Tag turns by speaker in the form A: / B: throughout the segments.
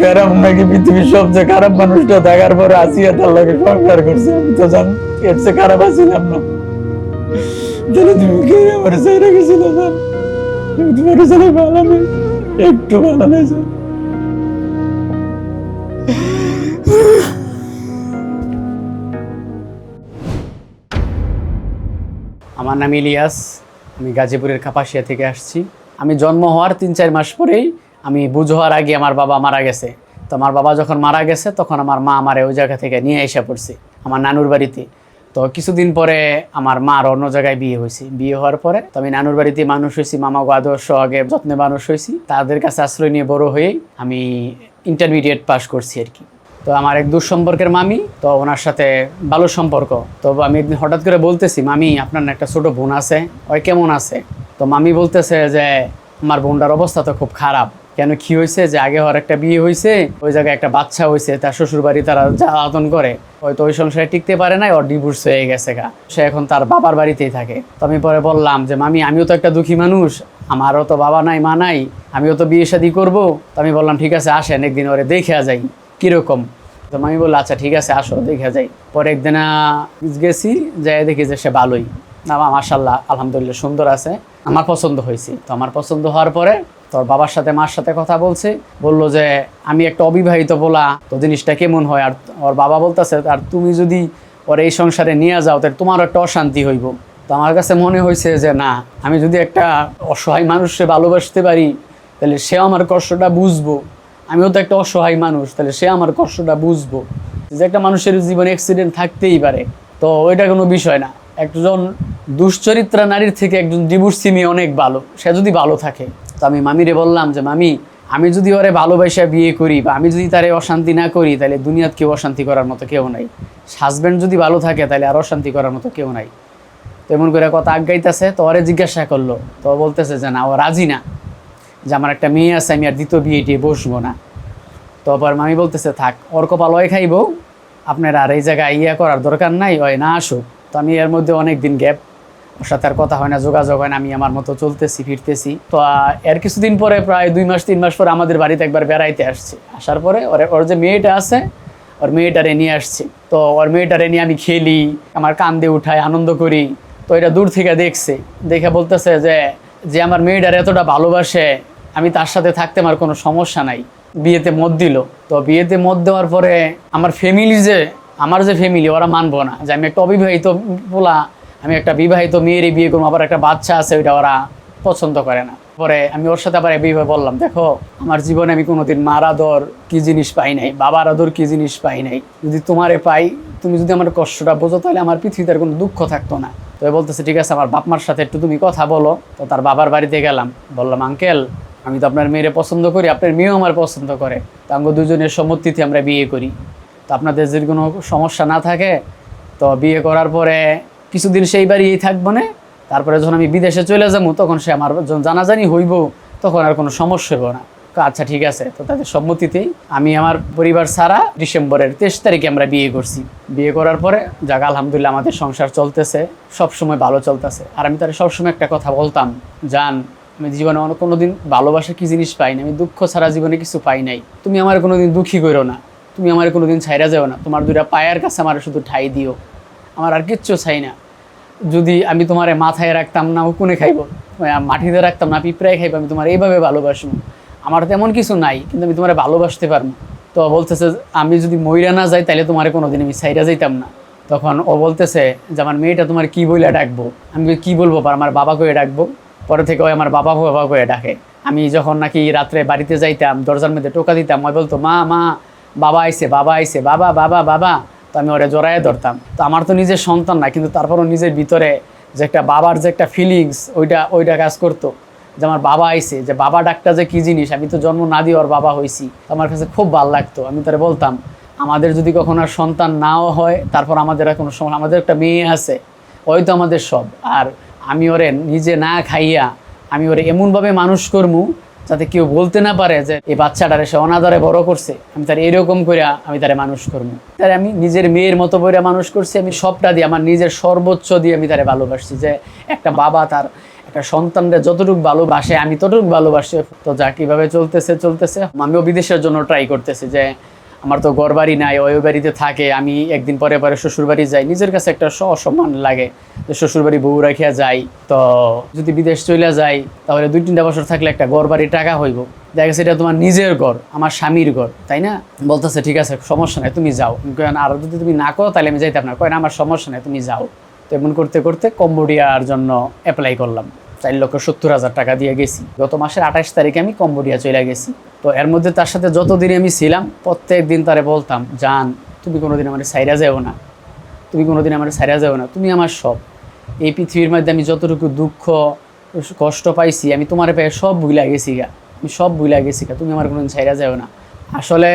A: ফেরাম নাকি পৃথিবীর সবচেয়ে খারাপ মানুষটা থাকার আসিয়া তার সংসার করছে, আমি তো জান, এর চেয়ে খারাপ আছিলাম না। তাহলে তুমি কে? আমার স্যার আমি তোমার ছেলে ভালো নেই, একটু ভালো নেই স্যার
B: আমার নাম ইলিয়াস, আমি গাজীপুরের কাপাসিয়া থেকে আসছি। আমি জন্ম হওয়ার তিন চার মাস পরেই আমি বুঝ হওয়ার আগে আমার বাবা মারা গেছে। তো আমার বাবা যখন মারা গেছে, তখন আমার মা আমার ওই জায়গা থেকে নিয়ে এসে পড়ছে, আমার নানুর বাড়িতে। তো কিছুদিন পরে আমার মার অন্য জায়গায় বিয়ে হয়েছে। বিয়ে হওয়ার পরে তো আমি নানুর বাড়িতে মানুষ হয়েছি মামা আদর্শ, আগে যত্নে মানুষ হয়েছি। তাদের কাছে আশ্রয় নিয়ে বড় হয়েই আমি ইন্টারমিডিয়েট পাস করছি আর কি। তো আমার এক দূর সম্পর্কের মামি, তো ওনার সাথে ভালো সম্পর্ক। তো আমি একদিন হঠাৎ করে বলতেছি, মামি, আপনার একটা ছোট বোন আছে? ওই কেমন আছে? তো মামি বলতেছে যে, আমার বোনটার অবস্থা তো খুব খারাপ। কেন কি হয়েছে? যে আগে ওর একটা বিয়ে হয়েছে, ওই জায়গায় একটা বাচ্চা হয়েছে, তার শ্বশুর বাড়ি তারা জ্বালাতন করে। হয়তো ওই সংসারে টিকতে পারে না ওর ডিভোর্স হয়ে গেছে গা। সে এখন তার বাবার বাড়িতেই থাকে। তো আমি পরে বললাম যে, মামি, আমিও তো একটা দুঃখী মানুষ, আমারও তো বাবা নাই, মা নাই, আমিও তো বিয়ে শাদি করব। তো আমি বললাম, ঠিক আছে, আসেন, একদিন ওরে দেখে যাই, কীরকম? তো আমি বলল আচ্ছা ঠিক আছে, আসো, দেখে যাই। পরে একদিন গেছি, যাই দেখি যে সে ভালোই। না মার্শাল্লাহ আলহামদুলিল্লাহ, সুন্দর আছে, আমার পছন্দ হয়েছে। তো আমার পছন্দ হওয়ার পরে তোর বাবার সাথে, মার সাথে কথা বলছে। বলল যে, আমি একটা অবিবাহিত বলা তো জিনিসটা কেমন হয়? আর ওর বাবা বলতেছে, আর তুমি যদি ওর এই সংসারে নিয়ে যাও, তাহলে তোমারও একটা অশান্তি হইব। তো আমার কাছে মনে হয়েছে যে, না, আমি যদি একটা অসহায় মানুষকে ভালোবাসতে পারি, তাহলে সে আমার কষ্টটা বুঝব। আমিও তো একটা অসহায় মানুষ, তাহলে সে আমার কষ্টটা বুঝব। যে একটা মানুষের জীবনে অ্যাক্সিডেন্ট থাকতেই পারে। তো ওইটা কোনো বিষয় না। একজন দুশ্চরিত্রা নারীর থেকে একজন ডিভোর্সি মেয়ে অনেক ভালো। সে যদি ভালো থাকে। তো আমি মামিরে বললাম যে, মামি, আমি যদি ওরে ভালোবাসা বিয়ে করি বা আমি যদি তারে অশান্তি না করি, তাহলে দুনিয়াত কেউ অশান্তি করার মতো কেউ নাই। হাজব্যান্ড যদি ভালো থাকে, তাহলে আর অশান্তি করার মতো কেউ নাই। তো এমন করে কথা আগাইতেছে, তো ওরে জিজ্ঞাসা করল। তো বলতেছে যে, না, ও রাজি না। যে আমার একটা মেয়ে আছে, আমি আর দ্বিতীয় বিয়ে টিয়ে বসবো না। তো আবার মামি বলতেছে, থাক, ওর কপাল ওই খাইবো। আপনার আর এই জায়গায় ইয়া করার দরকার নাই, ওই না আসুক। তো আমি এর মধ্যে অনেক দিন গ্যাপ ওর সাথে আর কথা হয় না, যোগাযোগ হয় না, আমি আমার মতো চলতেছি, ফিরতেছি। তো এর কিছুদিন পরে প্রায় দুই মাস, তিন মাস পরে আমাদের বাড়িতে একবার বেড়াইতে আসছে। আসার পরে ওর ওর যে মেয়েটা আছে, ওর মেয়েটারে নিয়ে আসছে। তো, ওর মেয়েটারে নিয়ে আমি খেলি, আমার কান্দে উঠাই, আনন্দ করি। তো এটা দূর থেকে দেখছে। দেখে বলতেছে যে যে আমার মেয়েটার এতটা ভালোবাসে, আমি তার সাথে থাকতে আমার কোনো সমস্যা নাই। বিয়েতে মত দিল। তো, বিয়েতে মত দেওয়ার পরে আমার ফ্যামিলি যে, আমার যে ফ্যামিলি ওরা মানবো না। যে আমি একটা অবিবাহিত পোলা আমি একটা বিবাহিত মেয়েরই বিয়ে করব, আবার একটা বাচ্চা আছে, ওইটা ওরা পছন্দ করে না। পরে আমি ওর সাথে আবার বিয়ে বললাম, দেখো, আমার জীবনে আমি কোনোদিন মার আদর কি জিনিস পাই নাই, বাবার আদর কি জিনিস পাই নাই। যদি তোমারে পাই, তুমি যদি আমার কষ্টটা বোঝো, তাহলে আমার পৃথিবীতে কোনো দুঃখ থাকতো না। তো বলতেছে, ঠিক আছে, আমার বাপ মার সাথে একটু তুমি কথা বলো। তো তার বাবার বাড়িতে গেলাম, বললাম, আঙ্কেল, আমি তো আপনার মেয়েরে পছন্দ করি, আপনার মেয়েও আমার পছন্দ করে। তো আমরা দুজনের সম্মতিতে আমরা বিয়ে করি। তো আপনাদের যদি কোনো সমস্যা না থাকে, তো বিয়ে করার পরে কিছুদিন সেই বাড়িই থাকব না। তারপরে যখন আমি বিদেশে চলে যাব, তখন সে আমার জানাজানি হইব, তখন আর কোনো সমস্যা হবে না। আচ্ছা ঠিক আছে। তো তাদের সম্মতিতেই আমি আমার পরিবার ছাড়া ডিসেম্বরের তেইশ তারিখে আমরা বিয়ে করছি। বিয়ে করার পরে যাক, আলহামদুলিল্লাহ আমাদের সংসার চলতেছে সব সময় ভালো চলতেছে। আর আমি তার সবসময় একটা কথা বলতাম, জান, আমি জীবনে অন্য কোনো দিন ভালোবাসা কি জিনিস পাই না? আমি দুঃখ ছাড়া জীবনে কিছু পাই নাই। তুমি আমার কোনো দিন দুঃখী করো না। তুমি আমার কোনো দিন ছাইরা যাও না। তোমার দুটা পায়ের কাছে আমার শুধু ঠাই দিও। আমার আর কিচ্ছু চাই না। যদি আমি তোমারে মাথায় রাখতাম না, উকুনে খাইব মাটিতে রাখতাম না, পিঁপড়ায় খাইব, আমি তোমার এইভাবে ভালোবাসবো। আমার তেমন কিছু নাই, কিন্তু আমি তোমারে ভালোবাসতে পারব। তো বলতেছে, আমি যদি মইরা না যাই তাহলে তোমার কোনোদিন আমি সাইরা যাইতাম না। তখন ও বলতেছে যে, আমার মেয়েটা তোমার কি বলে ডাকবো? আমি কি বলব? আর আমার বাবা করে ডাকবো। পরে থেকে ওই আমার বাবা বাবা করে ডাকে। আমি যখন নাকি রাত্রে বাড়িতে যাইতাম, দরজার মধ্যে টোকা দিতাম ওই বলতো, মা মা, বাবা আইসে বাবা আইসে বাবা বাবা বাবা। তো আমি ওরে জড়াইয়ে ধরতাম। তো আমার তো নিজের সন্তান না, কিন্তু তারপরও নিজের ভিতরে যে একটা বাবার যে একটা ফিলিংস ওইটা ওইটা কাজ করতো। যে আমার বাবা আইছে, যে বাবা ডাকটা যে কী জিনিস, আমি তো জন্ম না দিয়ে ওর বাবা হয়েছি আমার কাছে খুব ভালো লাগতো, আমি তারে বলতাম, আমাদের যদি কখনো আর সন্তান নাও হয়, তারপর আমাদের আর কোনো সময় আমাদের একটা মেয়ে আছে, ওই তো আমাদের সব। আর আমি ওরে নিজে না খাইয়া, আমি ওরে এমনভাবে মানুষ করমু যাতে কেউ বলতে না পারে যে এই বাচ্চাটারে সে অনাদারে বড় করছে, আমি তার এরকম করে আমি তারে মানুষ করব। তার আমি নিজের মেয়ের মতো করে মানুষ করছি, আমি সবটা দিয়ে, আমার নিজের সর্বোচ্চ দিয়ে আমি তারে ভালোবাসছি যে একটা বাবা তার, একটা সন্তানরা যতটুকু ভালোবাসে, আমি ততটুকু ভালোবাসি, তো যা কীভাবে চলতেছে চলতেছে। আমিও বিদেশের জন্য ট্রাই করতেছি যে আমার তো ঘর বাড়ি নাই ওই বাড়িতে থাকে আমি একদিন পরে পরে শ্বশুর বাড়ি যাই। নিজের কাছে একটা অসম্মান লাগে যে শ্বশুর বাড়ি বউ রাখিয়া যাই। তো যদি বিদেশ চলে যাই তাহলে দুই তিনটা বছর থাকলে একটা ঘর বাড়ির টাকা হইব। দেখা গেছে এটা তোমার নিজের ঘর আমার স্বামীর ঘর তাই না? বলতেছে ঠিক আছে সমস্যা নাই তুমি যাও। কই, আর যদি তুমি না করো তাহলে আমি যাইতাম না। কয় না আমার সমস্যা নাই তুমি যাও। তো এমন করতে করতে কম্বোডিয়ার জন্য অ্যাপ্লাই করলাম। চার লক্ষ সত্তর হাজার টাকা দিয়ে গেছি। গত মাসের আঠাশ তারিখে আমি কম্বোডিয়া চলে গেছি। তো এর মধ্যে তার সাথে যতদিন আমি ছিলাম, প্রত্যেক দিন তারে বলতাম, জান, তুমি কোনোদিন আমার সাইরা যাও না। তুমি কোনোদিন আমার সাইরা যাও না। তুমি আমার সব। এই পৃথিবীর মধ্যে আমি যতটুকু দুঃখ, কষ্ট পাইছি, আমি তোমার পায়ে সব ভুলা গেছি গা। আমি সব ভুলা গেছি গা। তুমি আমার কোনোদিন সাইরা যাও না। আসলে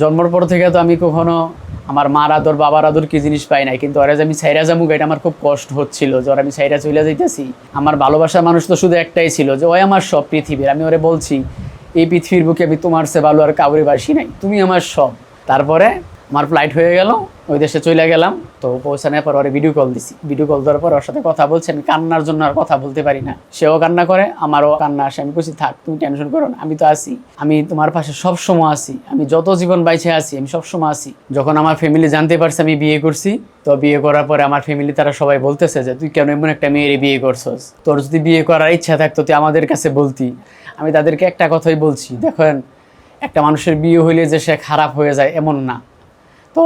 B: জন্মর পর থেকে তো আমি কখনো আমার মার আদর, বাবার আদর কি জিনিস পাই নাই। কিন্তু ওরা যে আমি সাইরা যাব এটা আমার খুব কষ্ট হচ্ছিল যে ওরা আমি সাইরা চলে যাইতেছি। আমার ভালোবাসার মানুষ তো শুধু একটাই ছিল যে, ওই আমার সব পৃথিবীর। আমি ওরে বলছি, এই পৃথিবীর বুকে আমি তোমার সে ভালো আর কাউরে বাসি নাই, তুমি আমার সব। তারপরে আমার ফ্লাইট হয়ে গেল। ওই দেশে চলে গেলাম, তো পৌঁছানোর পর ওরে ভিডিও কল দিছি। ভিডিও কল দেওয়ার পর ওর সাথে কথা বলছি, আমি কান্নার জন্য আর কথা বলতে পারি না। সেও কান্না করে, আমারও কান্না আসে। আমি বলছি থাক, তুমি টেনশন করো না, আমি তো আছি। আমি তোমার পাশে সব সময় আছি। আমি যত জীবন বাইছে আছি, আমি সব সময় আছি। যখন আমার ফ্যামিলি জানতে পারছে আমি বিয়ে করছি, তো বিয়ে করার পরে আমার ফ্যামিলি তারা সবাই বলতেছে যে, তুই কেন এমন একটা মেয়ের বিয়ে করছস? তোর যদি বিয়ে করার ইচ্ছা থাকতো, তুই আমাদের কাছে বলতি। আমি তাদেরকে একটা কথাই বলছি, দেখেন, একটা মানুষের বিয়ে হইলে যে সে খারাপ হয়ে যায়, এমন না। তো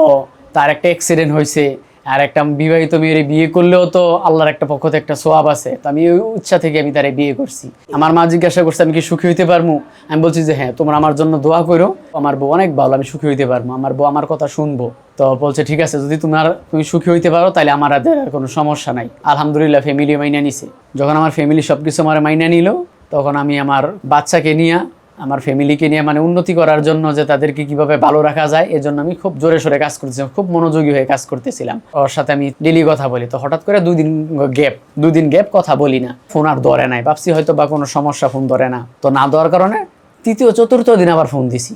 B: তার একটা অ্যাক্সিডেন্ট হয়েছে, আর একটা বিবাহিত মেয়ের বিয়ে করলেও তো আল্লাহর একটা পক্ষ থেকে একটা সোয়াব আছে। তো আমি ওই ইচ্ছা থেকে আমি তারে বিয়ে করছি। আমার মা জিজ্ঞাসা করছে, আমি কি সুখী হইতে পারব আমি বলছি যে হ্যাঁ তোমরা আমার জন্য দোয়া করো। আমার বউ অনেক ভালো, আমি সুখী হইতে পারব আমার বউ আমার কথা শুনব। তো বলছে, ঠিক আছে, যদি তোমার তুমি সুখী হইতে পারো, তাহলে আমার আর কোনো সমস্যা নাই। আলহামদুলিল্লাহ ফ্যামিলি মাইনা নিছে। যখন আমার ফ্যামিলি সব কিছু আমার মাইনা নিল, তখন আমি আমার বাচ্চাকে নিয়ে আমার ফ্যামিলিকে নিয়ে মানে উন্নতি করার জন্য যে তাদেরকে কীভাবে ভালো রাখা যায়, এজন্য আমি খুব জোরে সোরে কাজ করতেছিলাম, খুব মনোযোগী হয়ে কাজ করতেছিলাম। ওর সাথে আমি ডেলি কথা বলি, তো হঠাৎ করে দুই দিন গ্যাপ দুই দিন গ্যাপ কথা বলি না। ফোন আর ধরে নাই, ভাবছি হয়তো বা কোনো সমস্যা ফোন ধরে না। তো না দেওয়ার কারণে তৃতীয়, চতুর্থ দিন আবার ফোন দিছি।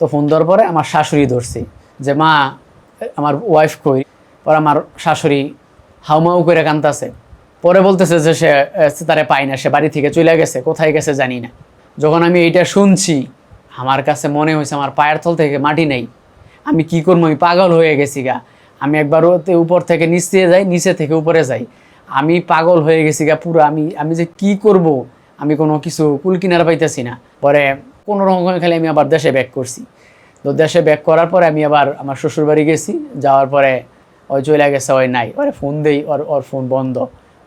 B: তো ফোন দেওয়ার পরে আমার শাশুড়ি ধরছে যে, মা, আমার ওয়াইফ কই? পরে আমার শাশুড়ি হাউমাউ করে কান্তাছে পরে বলতেছে যে সে তারে পায় না, সে বাড়ি থেকে চলে গেছে, কোথায় গেছে জানি না। যখন আমি এইটা শুনছি, আমার কাছে মনে হয়েছে আমার পায়ের তল থেকে মাটি নেই। আমি কি করব? আমি পাগল হয়ে গেছি গা। আমি একবার ওতে উপর থেকে নিচে যাই, নিচে থেকে উপরে যাই। আমি পাগল হয়ে গেছি গা পুরো। আমি আমি যে কি করব? আমি কোনো কিছু কুল কিনার পাইতেছি না। পরে কোনো রকম খালি আমি আবার দেশে ব্যাক করছি। তো দেশে ব্যাক করার পরে আমি আবার আমার শ্বশুরবাড়ি গেছি। যাওয়ার পরে ওই চলে গেছে, ওই নাই। ওরে ফোন দেই, ওর ওর ফোন বন্ধ।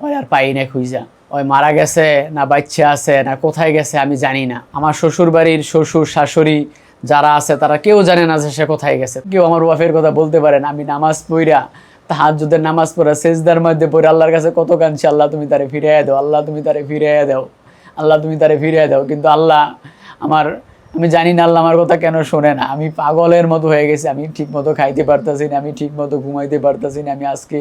B: ওই আর পাই না খুঁজা। ওই মারা গেছে, না বাচ্চা আছে, না কোথায় গেছে আমি জানি না। আমার শ্বশুর বাড়ির শ্বশুর, শাশুড়ি যারা আছে, তারা কেউ জানে না যে সে কোথায় গেছে। কেউ আমার ওয়াফের কথা বলতে পারেন আমি নামাজ পড়া যদি নামাজ পড়া, সেজদার মধ্যে পড়ে আল্লাহর কাছে কত কাঁদছে, আল্লাহ তুমি তারে ফিরিয়ে দাও, আল্লাহ তুমি তারে ফিরিয়ে দাও, আল্লাহ তুমি তারে ফিরিয়ে দাও। কিন্তু আল্লাহ আমার আমি জানি না আল্লাহ আমার কথা কেন শোনে না। আমি পাগলের মতো হয়ে গেছি, আমি ঠিক মতো খাইতে পারতাছি না, আমি ঠিক মতো ঘুমাইতে পারতাছি না, আমি আজকে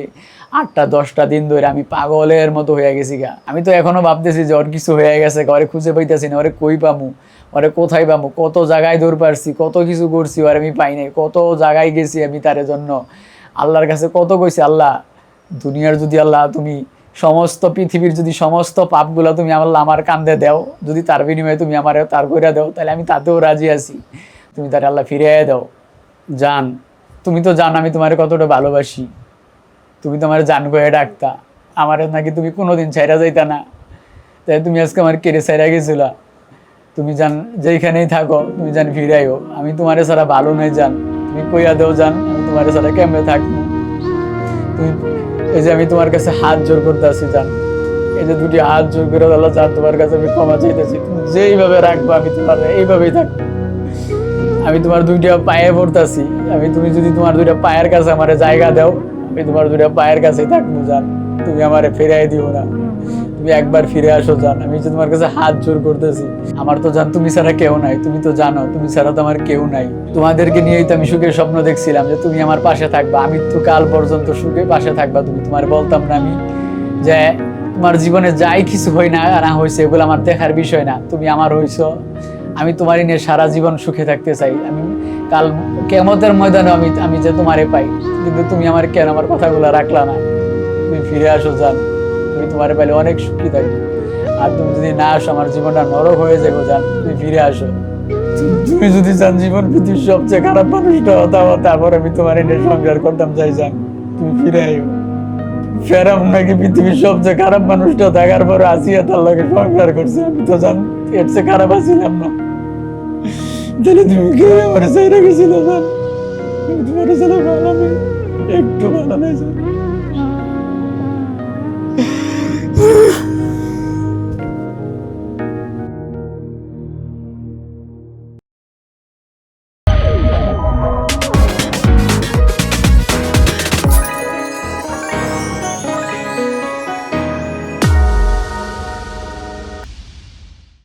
B: আটটা, দশটা দিন ধরে আমি পাগলের মতো হয়ে গেছি গা। আমি তো এখনও ভাবতেছি যে ওর কিছু হয়ে গেছে ওরে খুঁজে পাইতেছি না, ওরে কই পামু? ওরে কোথায় পামু? কত জায়গায় দৌড় পারছি, কত কিছু করছি, ওর আমি পাই নাই। কত জায়গায় গেছি আমি তার জন্য। আল্লাহর কাছে কত কইছি, আল্লাহ, দুনিয়ার যদি আল্লাহ তুমি সমস্ত পৃথিবীর যদি সমস্ত পাপগুলো তুমি আল্লাহ আমার কান্দে দাও, যদি তার বিনিময়ে তুমি আমার তার কইরা দাও, তাহলে আমি তাতেও রাজি আছি। তুমি তার আল্লাহ ফিরিয়ে দাও। জান, তুমি তো জান আমি তোমার কতটা ভালোবাসি। তুমি তো আমার জান গয়ে ডাকতা। আমার নাকি তুমি কোনোদিন ছাইরা যাইতা না। তাই তুমি আজকে আমার কেড়ে ছাইরা গেছিলা। তুমি জান যেইখানেই থাকো, তুমি জান ফিরাইও। আমি তোমারে ছাড়া ভালো নয় জান। তুমি কইয়া দেও জান, আমি তোমারে ছাড়া কেমনে থাকব? তুমি এই যে আমি তোমার কাছে হাত জোর করতে আসি, জান। এই যে দুটি হাত জোর করে আল্লাহ জান, তোমার কাছে আমি ক্ষমা চাইতেছি। তুমি যেইভাবে রাখব, আমি তোমার এইভাবেই থাকব। আমি তোমার দুইটা পায়ে পড়তেছি। আমি, তুমি যদি তোমার দুইটা পায়ের কাছে আমার জায়গা দাও, আমি তোমার দুইটা পায়ের কাছেই থাকব, জান। তুমি আমারে ফিরাই দিও না। তুমি একবার ফিরে আসো, জান। আমি যে তোমার কাছে হাত জোর করতেছি, আমার তো জান, তুমি ছাড়া কেউ নাই। তুমি তো জানো, তুমি ছাড়া তো আমার কেউ নাই। তোমাদেরকে নিয়েই তো আমি সুখের স্বপ্ন দেখছিলাম যে তুমি আমার পাশে থাকবা। আমি তো কাল পর্যন্ত সুখে পাশে থাকবা, তুমি তোমার বলতাম না আমি যে তোমার জীবনে যাই কিছু হয় না না হয়েছে এগুলো আমার দেখার বিষয় না। তুমি আমার হইছো, আমি তোমারই নিয়ে সারা জীবন সুখে থাকতে চাই। আমি কাল কেমতের ময়দানে আমি আমি যে তোমারে পাই, কিন্তু তুমি আমার কেন আমার কথাগুলো রাখলা না? তুমি ফিরে আসো জান তুমি তোমার পাইলে অনেক সুখী থাকব আর তুমি যদি না আসো, আমার জীবনটা নরক হয়ে যাব জান তুমি ফিরে আসো।
A: তুমি যদি চান জীবন পৃথিবীর সবচেয়ে খারাপ মানুষটা হতাম তারপর আমি তোমার এনে সংসার করতাম চাইছাম তুমি ফিরে আইও। ফেরাম নাকি পৃথিবীর সবচেয়ে খারাপ মানুষটা থাকার পর আসিয়া তার লগে সংসার করছে। আমি তো জান এর চেয়ে খারাপ আছিলাম না। তাহলে তুমি কে আমার চাই রেখেছিল জান তুমি তোমার ছেলে ভালো একটু ভালো নেই